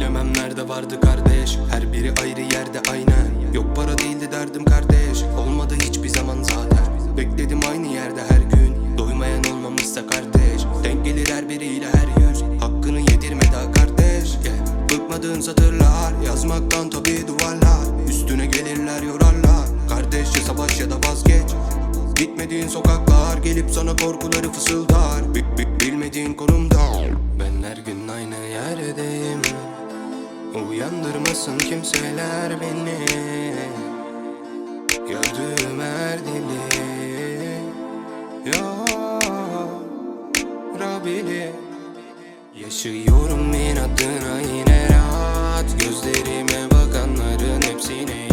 Bilemem nerede vardı kardeş. Her biri ayrı yerde aynen. Yok para değildi derdim kardeş. Olmadı hiçbir zaman zaten. Bekledim aynı yerde her gün. Doymayan olmamışsa kardeş. Denk gelir her biriyle her yüz Hakkını yedirme daha kardeş. Bıkmadığın satırlar. Yazmaktan tabi duvarlar. Üstüne gelirler yorarlar. Kardeşçe savaş ya da vazgeç. Gitmediğin sokaklar gelip sana korkuları fısıldar. Bi- bi- Bilmediğin konumda Uyandırmasın kimseler beni. Gördüğüm her dili. Yorabili Yaşıyorum inadına yine rahat. Gözlerime bakanların hepsine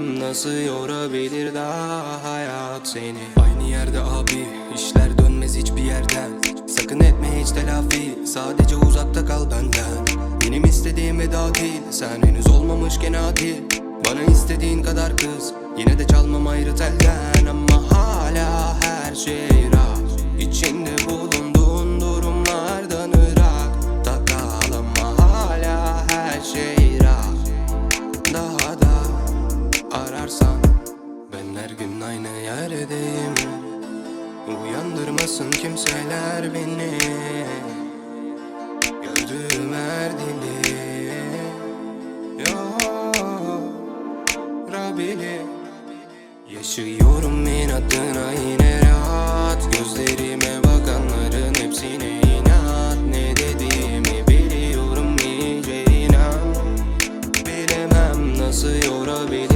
Bilemem nasıl yorabilir daha hayat seni. Aynı yerde abi işler dönmez hiçbir yerden. Sakın etme hiç telafi sadece uzakta kal benden. Benim istediğim veda değil sen henüz olmamışken adil. Bana istediğin kadar kız yine de çalmam ayrı telden. Ama hala her şey rahat İçinde bulunduğun aynı yerdeyim. Uyandırmasın kimseler beni. Gördüğüm her dili. Yorabili Yaşıyorum inadına yine rahat. Gözlerime bakanların hepsine inat. Ne dediğimi biliyorum iyice inan. Bilemem nasıl yorabilir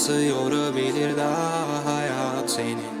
nasıl yorabilir daha hayat seni